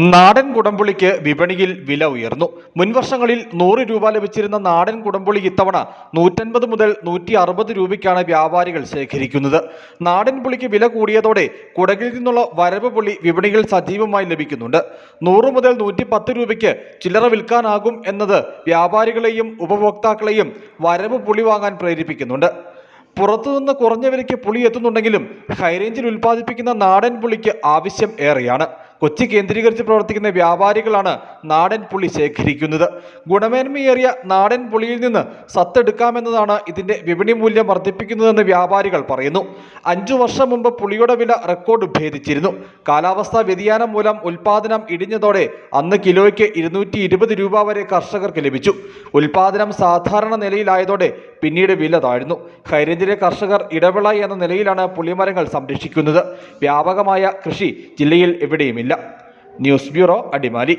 നാടൻ കുടംപുളിക്ക് വിപണിയിൽ വില ഉയർന്നു. മുൻവർഷങ്ങളിൽ നൂറ് രൂപ ലഭിച്ചിരുന്ന നാടൻ കുടംപുളി ഇത്തവണ നൂറ്റൻപത് മുതൽ നൂറ്റി അറുപത് രൂപയ്ക്കാണ് വ്യാപാരികൾ ശേഖരിക്കുന്നത്. നാടൻ പുളിക്ക് വില കൂടിയതോടെ കുടകിൽ നിന്നുള്ള വരവ് പുളി വിപണിയിൽ സജീവമായി ലഭിക്കുന്നുണ്ട്. നൂറ് മുതൽ നൂറ്റി പത്ത് രൂപയ്ക്ക് ചില്ലറ വിൽക്കാനാകും എന്നത് വ്യാപാരികളെയും ഉപഭോക്താക്കളെയും വരവ് പുളി വാങ്ങാൻ പ്രേരിപ്പിക്കുന്നുണ്ട്. പുറത്തുനിന്ന് കുറഞ്ഞ വിലയ്ക്ക് പുളി എത്തുന്നുണ്ടെങ്കിലും ഹൈറേഞ്ചിൽ ഉൽപ്പാദിപ്പിക്കുന്ന നാടൻ പുളിക്ക് ആവശ്യം ഏറെയാണ്. കൊച്ചി കേന്ദ്രീകരിച്ച് പ്രവർത്തിക്കുന്ന വ്യാപാരികളാണ് നാടൻ പുളി ശേഖരിക്കുന്നത്. ഗുണമേന്മയേറിയ നാടൻ പുളിയിൽ നിന്ന് സത്തെടുക്കാമെന്നതാണ് ഇതിന്റെ വിപണി മൂല്യം വർദ്ധിപ്പിക്കുന്നതെന്ന് വ്യാപാരികൾ പറയുന്നു. അഞ്ചു വർഷം മുമ്പ് പുളിയുടെ വില റെക്കോർഡ് ഭേദിച്ചിരുന്നു. കാലാവസ്ഥാ വ്യതിയാനം മൂലം ഉൽപാദനം ഇടിഞ്ഞതോടെ അന്ന് കിലോയ്ക്ക് ഇരുന്നൂറ്റി രൂപ വരെ കർഷകർക്ക് ലഭിച്ചു. ഉൽപാദനം സാധാരണ നിലയിലായതോടെ പിന്നീട് വില താഴ്ന്നു. ഹൈറേഞ്ചിലെ കർഷകർ ഇടവിള എന്ന നിലയിലാണ് പുളിമരങ്ങൾ സംരക്ഷിക്കുന്നത്. വ്യാപകമായ കൃഷി ജില്ലയിൽ എവിടെയുമില്ല. News bureau Adimali.